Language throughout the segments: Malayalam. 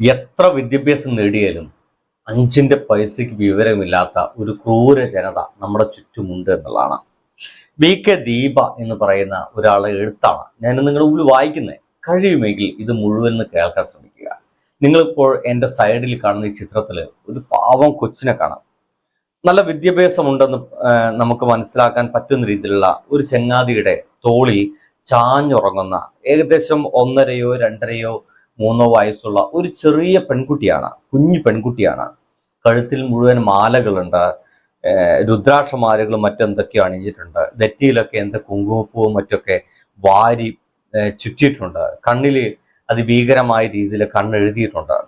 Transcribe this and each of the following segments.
എത്ര വിദ്യാഭ്യാസം നേടിയാലും അഞ്ചിന്റെ പൈസയ്ക്ക് വിവരമില്ലാത്ത ഒരു ക്രൂര ജനത നമ്മുടെ ചുറ്റുമുണ്ട് എന്നുള്ളതാണ്. വി കെ ദീപ എന്ന് പറയുന്ന ഒരാളെ എഴുത്താണ് ഞാൻ നിങ്ങളുടെ മുമ്പിൽ വായിക്കുന്നത് കഴിയുമെങ്കിൽ ഇത് മുഴുവൻ കേൾക്കാൻ ശ്രമിക്കുക. നിങ്ങളിപ്പോൾ എന്റെ സൈഡിൽ കാണുന്ന ഈ ചിത്രത്തിൽ ഒരു പാവം കൊച്ചിനെ കാണാം. നല്ല വിദ്യാഭ്യാസം ഉണ്ടെന്ന് നമുക്ക് മനസ്സിലാക്കാൻ പറ്റുന്ന രീതിയിലുള്ള ഒരു ചെങ്ങാതിയുടെ തോളിൽ ചാഞ്ഞുറങ്ങുന്ന ഏകദേശം ഒന്നരയോ രണ്ടരയോ മൂന്നോ വയസ്സുള്ള ഒരു ചെറിയ പെൺകുട്ടിയാണ് കുഞ്ഞു പെൺകുട്ടിയാണ്. കഴുത്തിൽ മുഴുവൻ മാലകളുണ്ട് രുദ്രാക്ഷമാലകളും മറ്റെന്തൊക്കെയോ അണിഞ്ഞിട്ടുണ്ട്. നെറ്റിയിലൊക്കെ എന്താ കുങ്കുമപ്പൂവും മറ്റൊക്കെ വാരി ചുറ്റിയിട്ടുണ്ട്. കണ്ണിൽ അതിഭീകരമായ രീതിയിൽ കണ്ണെഴുതിയിട്ടുണ്ട്.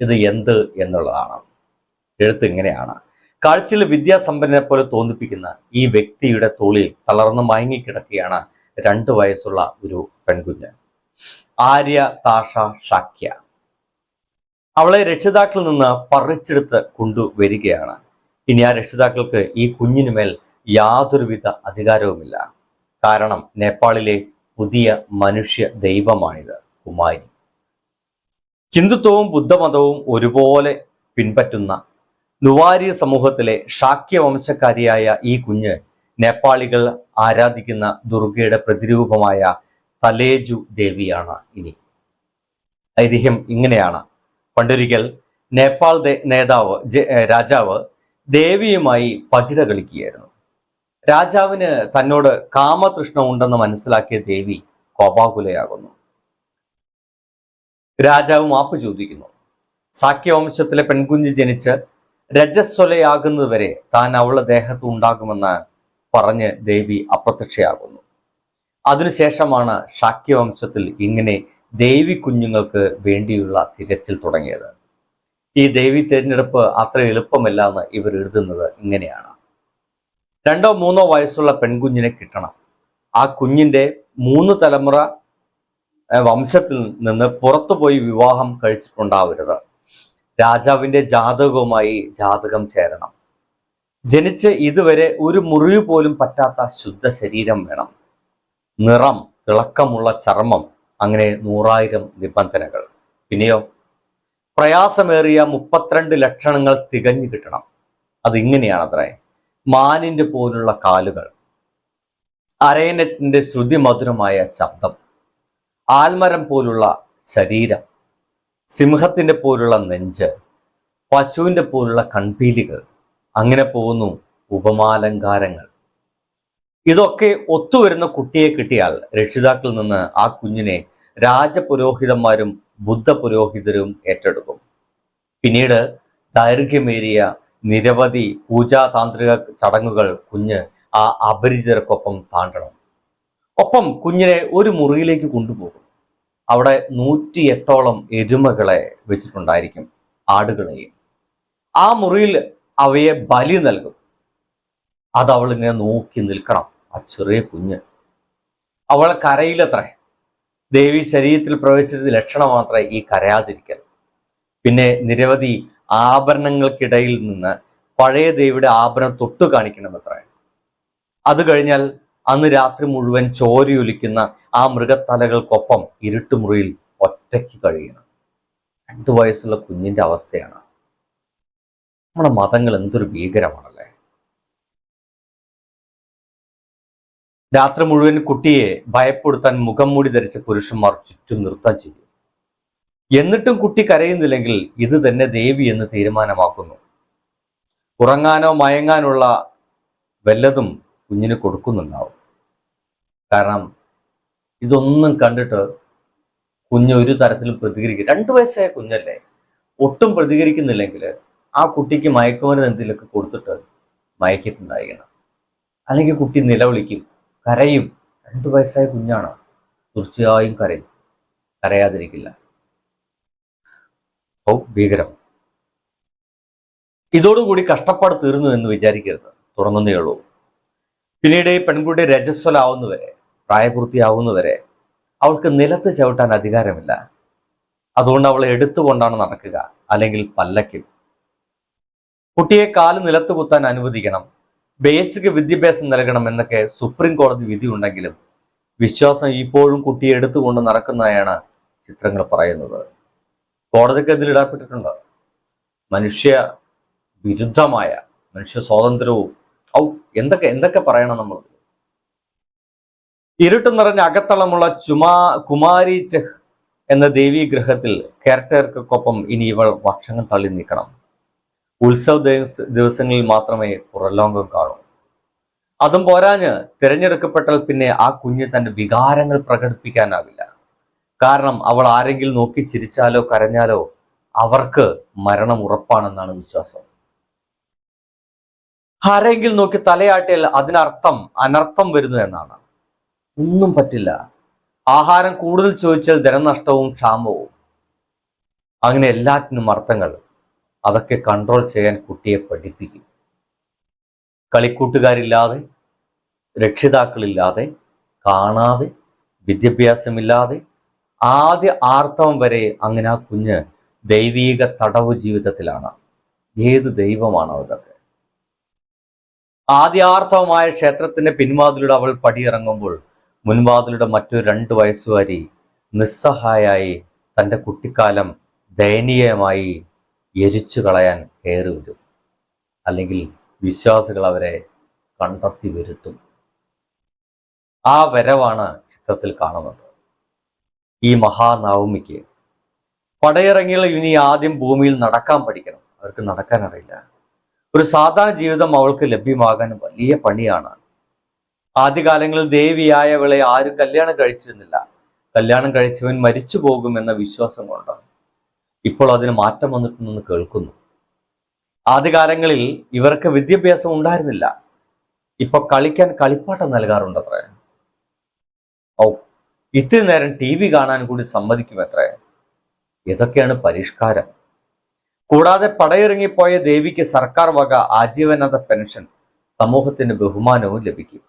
ഇത് എന്ത് എന്നുള്ളതാണ്. എഴുത്ത് ഇങ്ങനെയാണ്. കാഴ്ചയിൽ വിദ്യാസമ്പന്നനെ പോലെ തോന്നിപ്പിക്കുന്ന ഈ വ്യക്തിയുടെ തോളിൽ തളർന്ന് മയങ്ങിക്കിടക്കുകയാണ് രണ്ട് വയസ്സുള്ള ഒരു പെൺകുഞ്ഞ്. ആര്യ താഷ ഷാക്യ അവളെ രക്ഷിതാക്കളിൽ നിന്ന് പറിച്ചെടുത്ത് കൊണ്ടുവരികയാണ്. ഇനി ആ രക്ഷിതാക്കൾക്ക് ഈ കുഞ്ഞിനു മേൽ യാതൊരുവിധ അധികാരവുമില്ല. കാരണം നേപ്പാളിലെ പുതിയ മനുഷ്യ ദൈവമാണിത് കുമാരി. ഹിന്ദുത്വവും ബുദ്ധമതവും ഒരുപോലെ പിൻപറ്റുന്ന നുവാരി സമൂഹത്തിലെ ഷാക്യ വംശക്കാരിയായ ഈ കുഞ്ഞ് നേപ്പാളികൾ ആരാധിക്കുന്ന ദുർഗയുടെ പ്രതിരൂപമായ തലേജു ദേവിയാണ് ഇനി. ഐതിഹ്യം ഇങ്ങനെയാണ്. പണ്ടൊരിക്കൽ നേപ്പാൾ നേതാവ് രാജാവ് ദേവിയുമായി പകിട കളിക്കുകയായിരുന്നു. രാജാവിന് തന്നോട് കാമതൃഷ്ണ ഉണ്ടെന്ന് മനസ്സിലാക്കിയ ദേവി കോപാകുലയാകുന്നു. രാജാവ് മാപ്പ് ചോദിക്കുന്നു. സാക്യവംശത്തിലെ പെൺകുഞ്ഞ് ജനിച്ച് രജസ്വലയാകുന്നതുവരെ താൻ അവളുടെ ദേഹത്ത് ഉണ്ടാകുമെന്ന് പറഞ്ഞ് ദേവി അപ്രത്യക്ഷയാകുന്നു. അതിനുശേഷമാണ് ശാക്യവംശത്തിൽ ഇങ്ങനെ ദേവി കുഞ്ഞുങ്ങൾക്ക് വേണ്ടിയുള്ള തിരച്ചിൽ തുടങ്ങിയത്. ഈ ദേവി തിരഞ്ഞെടുപ്പ് അത്ര എളുപ്പമല്ല എന്ന് ഇവർ എഴുതുന്നത് ഇങ്ങനെയാണ്. രണ്ടോ മൂന്നോ വയസ്സുള്ള പെൺകുഞ്ഞിനെ കിട്ടണം. ആ കുഞ്ഞിന്റെ മൂന്ന് തലമുറ വംശത്തിൽ നിന്ന് പുറത്തുപോയി വിവാഹം കഴിച്ചിട്ടുണ്ടാവരുത്. രാജാവിന്റെ ജാതകവുമായി ജാതകം ചേരണം. ജനിച്ച് ഇതുവരെ ഒരു മുറിവ് പോലും പറ്റാത്ത ശുദ്ധ ശരീരം വേണം. നിറം തിളക്കമുള്ള ചർമ്മം അങ്ങനെ നൂറായിരം നിബന്ധനകൾ. പിന്നെയോ പ്രയാസമേറിയ മുപ്പത്തിരണ്ട് ലക്ഷണങ്ങൾ തികഞ്ഞു കിട്ടണം. അതിങ്ങനെയാണ് അത്ര മാനിന്റെ പോലുള്ള കാലുകൾ. അരയനത്തിന്റെ ശ്രുതിമധുരമായ ശബ്ദം. ആൽമരം പോലുള്ള ശരീരം. സിംഹത്തിന്റെ പോലുള്ള നെഞ്ച്. പശുവിന്റെ പോലുള്ള കൺപീലികൾ. അങ്ങനെ പോകുന്നു ഉപമാലങ്കാരങ്ങൾ. ഇതൊക്കെ ഒത്തുവരുന്ന കുട്ടിയെ കിട്ടിയാൽ രക്ഷിതാക്കളിൽ നിന്ന് ആ കുഞ്ഞിനെ രാജപുരോഹിതന്മാരും ബുദ്ധ പുരോഹിതരും ഏറ്റെടുക്കും. പിന്നീട് ദൈർഘ്യമേറിയ നിരവധി പൂജാതാന്ത്രിക ചടങ്ങുകൾ കുഞ്ഞ് ആ അപരിചിതർക്കൊപ്പം താണ്ടണം. ഒപ്പം കുഞ്ഞിനെ ഒരു മുറിയിലേക്ക് കൊണ്ടുപോകും. അവിടെ നൂറ്റി എട്ടോളം എരുമകളെ വെച്ചിട്ടുണ്ടായിരിക്കും ആടുകളെയും. ആ മുറിയിൽ അവയെ ബലി നൽകും. അത് നോക്കി നിൽക്കണം. ആ ചെറിയ കുഞ്ഞ്. അവൾ കരയിലത്രേ. ദേവി ശരീരത്തിൽ പ്രവേശിച്ചത് ലക്ഷണം മാത്രമേ ഈ കരയാതിരിക്കൽ. പിന്നെ നിരവധി ആഭരണങ്ങൾക്കിടയിൽ നിന്ന് പഴയ ദേവിയുടെ ആഭരണം തൊട്ടു കാണിക്കണമത്രേ. അത് കഴിഞ്ഞാൽ അന്ന് രാത്രി മുഴുവൻ ചോരയൊലിക്കുന്ന ആ മൃഗത്തലകൾക്കൊപ്പം ഇരുട്ടുമുറിയിൽ ഒറ്റയ്ക്ക് കഴിയണം. രണ്ടു വയസ്സുള്ള കുഞ്ഞിന്റെ അവസ്ഥയാണ്. നമ്മുടെ മതങ്ങൾ എന്തൊരു ഭീകരമാണല്ലേ? രാത്രി മുഴുവൻ കുട്ടിയെ ഭയപ്പെടുത്താൻ മുഖം മൂടി ധരിച്ച പുരുഷന്മാർ ചുറ്റും നൃത്തം ചെയ്യും എന്നിട്ടും കുട്ടി കരയുന്നില്ലെങ്കിൽ ഇത് തന്നെ ദേവി എന്ന് തീരുമാനമാക്കുന്നു. ഉറങ്ങാനോ മയങ്ങാനുള്ള വല്ലതും കുഞ്ഞിന് കൊടുക്കുന്നുണ്ടാവും. കാരണം ഇതൊന്നും കണ്ടിട്ട് കുഞ്ഞ് ഒരു തരത്തിലും പ്രതികരിക്കും. രണ്ടു വയസ്സായ കുഞ്ഞല്ലേ? ഒട്ടും പ്രതികരിക്കുന്നില്ലെങ്കിൽ ആ കുട്ടിക്ക് മയക്കുമരുന്ന് എന്തെങ്കിലുമൊക്കെ കൊടുത്തിട്ട് മയക്കിട്ടുണ്ടായിരിക്കണം അല്ലെങ്കിൽ കുട്ടി നിലവിളിക്കും. കരയും. രണ്ടു വയസ്സായ കുഞ്ഞാണ്. തീർച്ചയായും കരയും. കരയാതിരിക്കില്ല. ഓ ഭീകരം. ഇതോടുകൂടി കഷ്ടപ്പാട് തീർന്നു എന്ന് വിചാരിക്കരുത്. തുടങ്ങുന്നേ ഉള്ളൂ. പിന്നീട് ഈ പെൺകുട്ടി രജസ്വലാവുന്നവരെ പ്രായപൂർത്തിയാവുന്നവരെ അവൾക്ക് നിലത്ത് ചവിട്ടാൻ അധികാരമില്ല. അതുകൊണ്ട് അവളെ എടുത്തുകൊണ്ടാണ് നടക്കുക. അല്ലെങ്കിൽ പല്ലയ്ക്കും കുട്ടിയെ കാൽ നിലത്ത് കുത്താൻ അനുവദിക്കണം. ബേസിക് വിദ്യാഭ്യാസം നൽകണം എന്നൊക്കെ സുപ്രീം കോടതി വിധി ഉണ്ടെങ്കിലും വിശ്വാസം ഇപ്പോഴും കുട്ടിയെ എടുത്തുകൊണ്ട് നടക്കുന്നതായാണ് ചിത്രങ്ങൾ പറയുന്നത്. കോടതിക്ക് ഇതിൽ ഇടപെട്ടിട്ടുണ്ട്? മനുഷ്യ വിരുദ്ധമായ മനുഷ്യ സ്വാതന്ത്ര്യവും ഔ എന്തൊക്കെ എന്തൊക്കെ പറയണം നമ്മൾ? ഇരുട്ട് നിറഞ്ഞ അകത്തളമുള്ള ചുമാ കുമാരി ചെഹ് എന്ന ദേവീ ഗ്രഹത്തിൽ കെയർടേക്കർക്കൊപ്പം ഇനി ഇവൾ വർഷങ്ങൾ തള്ളി നീക്കണം. ഉത്സവ ദിവസങ്ങളിൽ മാത്രമേ പുറലോകം കാണൂ. അതും പോരാഞ്ഞ് തിരഞ്ഞെടുക്കപ്പെട്ടാൽ പിന്നെ ആ കുഞ്ഞ് തന്റെ വികാരങ്ങൾ പ്രകടിപ്പിക്കാനാവില്ല. കാരണം അവൾ ആരെങ്കിലും നോക്കി ചിരിച്ചാലോ കരഞ്ഞാലോ അവർക്ക് മരണം ഉറപ്പാണെന്നാണ് വിശ്വാസം. ആരെങ്കിലും നോക്കി തലയാട്ടിയാൽ അതിനർത്ഥം അനർത്ഥം വരുന്നു എന്നാണ്. ഒന്നും പറ്റില്ല. ആഹാരം കൂടുതൽ ചോദിച്ചാൽ ധനനഷ്ടവും ക്ഷാമവും. അങ്ങനെ എല്ലാറ്റിനും അർത്ഥങ്ങൾ. അതൊക്കെ കൺട്രോൾ ചെയ്യാൻ കുട്ടിയെ പഠിപ്പിക്കും. കളിക്കൂട്ടുകാരില്ലാതെ രക്ഷിതാക്കളില്ലാതെ കാണാതെ വിദ്യാഭ്യാസമില്ലാതെ ആദ്യ ആർത്തവം വരെ അങ്ങനെ ആ കുഞ്ഞ് ദൈവീക തടവ് ജീവിതത്തിലാണ്. ഏത് ദൈവമാണ് ഇതൊക്കെ ആദ്യാർത്ഥവമായ ക്ഷേത്രത്തിന്റെ പിൻവാതിലൂടെ അവൾ പടിയിറങ്ങുമ്പോൾ മുൻവാതിലൂടെ മറ്റു രണ്ട് വയസ്സുകാരി നിസ്സഹായായി തന്റെ കുട്ടിക്കാലം ദയനീയമായി എരിച്ചു കളയാൻ കയറി വരും അല്ലെങ്കിൽ വിശ്വാസികൾ അവരെ കണ്ടെത്തി വരുത്തും. ആ വരവാണ് ചിത്രത്തിൽ കാണുന്നത്. ഈ മഹാനവമിക്ക് പടയിറങ്ങികൾ ഇനി ആദ്യം ഭൂമിയിൽ നടക്കാൻ പഠിക്കണം. അവർക്ക് നടക്കാൻ അറിയില്ല. ഒരു സാധാരണ ജീവിതം അവൾക്ക് ലഭ്യമാകാൻ വലിയ പണിയാണ്. ആദ്യകാലങ്ങളിൽ ദേവിയായവളെ ആരും കല്യാണം കഴിച്ചിരുന്നില്ല. കല്യാണം കഴിച്ചവൻ മരിച്ചു പോകുമെന്ന വിശ്വാസം കൊണ്ട് ഇപ്പോൾ അതിന് മാറ്റം വന്നിട്ടുണ്ടെന്ന് കേൾക്കുന്നു. ആദ്യകാലങ്ങളിൽ ഇവർക്ക് വിദ്യാഭ്യാസം ഉണ്ടായിരുന്നില്ല. ഇപ്പൊ കളിക്കാൻ കളിപ്പാട്ടം നൽകാറുണ്ടത്രേ. ഓ ഇത്തിരി നേരം ടി വി കാണാൻ കൂടി സമ്മതിക്കുമത്രേ. ഇതൊക്കെയാണ് പരിഷ്കാരം. കൂടാതെ പടയിറങ്ങിപ്പോയ ദേവിക്ക് സർക്കാർ വക ആജീവനാന്ത പെൻഷൻ സമൂഹത്തിന് ബഹുമാനവും ലഭിക്കും.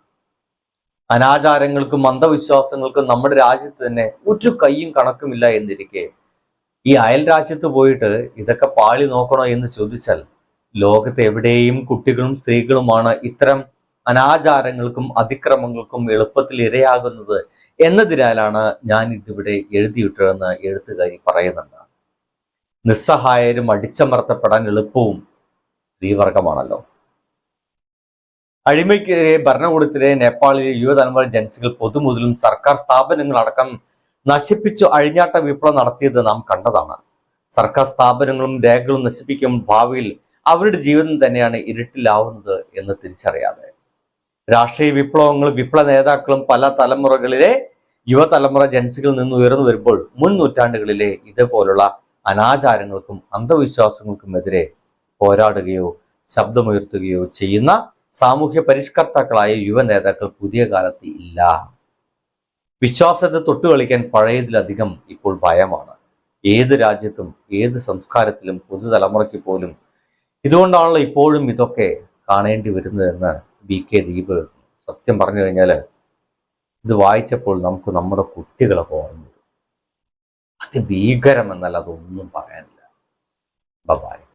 അനാചാരങ്ങൾക്കും അന്ധവിശ്വാസങ്ങൾക്കും നമ്മുടെ രാജ്യത്ത് തന്നെ ഒരു കൈയും കണക്കുമില്ല എന്നിരിക്കെ ഈ അയൽ രാജ്യത്ത് പോയിട്ട് ഇതൊക്കെ പാളി നോക്കണോ എന്ന് ചോദിച്ചാൽ ലോകത്ത് എവിടെയും കുട്ടികളും സ്ത്രീകളുമാണ് ഇത്തരം അനാചാരങ്ങൾക്കും അതിക്രമങ്ങൾക്കും എളുപ്പത്തിൽ ഇരയാകുന്നത് എന്നതിനാലാണ് ഞാൻ ഇതിവിടെ എഴുതിയിട്ടതെന്ന് എഴുത്തുകാരി പറയുന്നുണ്ട്. നിസ്സഹായരും അടിച്ചമർത്തപ്പെടാൻ എളുപ്പവും സ്ത്രീവർഗമാണല്ലോ. അഴിമയ്ക്കെതിരെ ഭരണകൂടത്തിലെ നേപ്പാളിലെ യുവതലമുറ ജൻസികൾ പൊതുമുതലും സർക്കാർ സ്ഥാപനങ്ങളടക്കം നശിപ്പിച്ചു അഴിഞ്ഞാട്ട വിപ്ലവം നടത്തിയത് നാം കണ്ടതാണ്. സർക്കാർ സ്ഥാപനങ്ങളും രേഖകളും നശിപ്പിക്കും ഭാവിയിൽ അവരുടെ ജീവിതം തന്നെയാണ് ഇരുട്ടിലാവുന്നത് എന്ന് തിരിച്ചറിയാതെ. രാഷ്ട്രീയ വിപ്ലവങ്ങളും വിപ്ലവ നേതാക്കളും പല തലമുറകളിലെ യുവതലമുറ ജൻസികളിൽ നിന്ന് ഉയർന്നു വരുമ്പോൾ മുൻ നൂറ്റാണ്ടുകളിലെ ഇതുപോലുള്ള അനാചാരങ്ങൾക്കും അന്ധവിശ്വാസങ്ങൾക്കുമെതിരെ പോരാടുകയോ ശബ്ദമുയർത്തുകയോ ചെയ്യുന്ന സാമൂഹ്യ പരിഷ്കർത്താക്കളായ യുവ നേതാക്കൾ പുതിയ കാലത്ത് ഇല്ല. വിശ്വാസത്തെ തൊട്ടുകളിക്കാൻ പഴയതിലധികം ഇപ്പോൾ ഭയമാണ്. ഏത് രാജ്യത്തും ഏത് സംസ്കാരത്തിലും പുതുതലമുറയ്ക്ക് പോലും ഇതുകൊണ്ടാണല്ലോ ഇപ്പോഴും ഇതൊക്കെ കാണേണ്ടി വരുന്നതെന്ന് ബി കെ ദീപ് സത്യം പറഞ്ഞു കഴിഞ്ഞാൽ ഇത് വായിച്ചപ്പോൾ നമുക്ക് നമ്മുടെ കുട്ടികളെ ഓർമ്മ അതിഭീകരമെന്നല്ല അതൊന്നും പറയാനില്ല. ബബായ്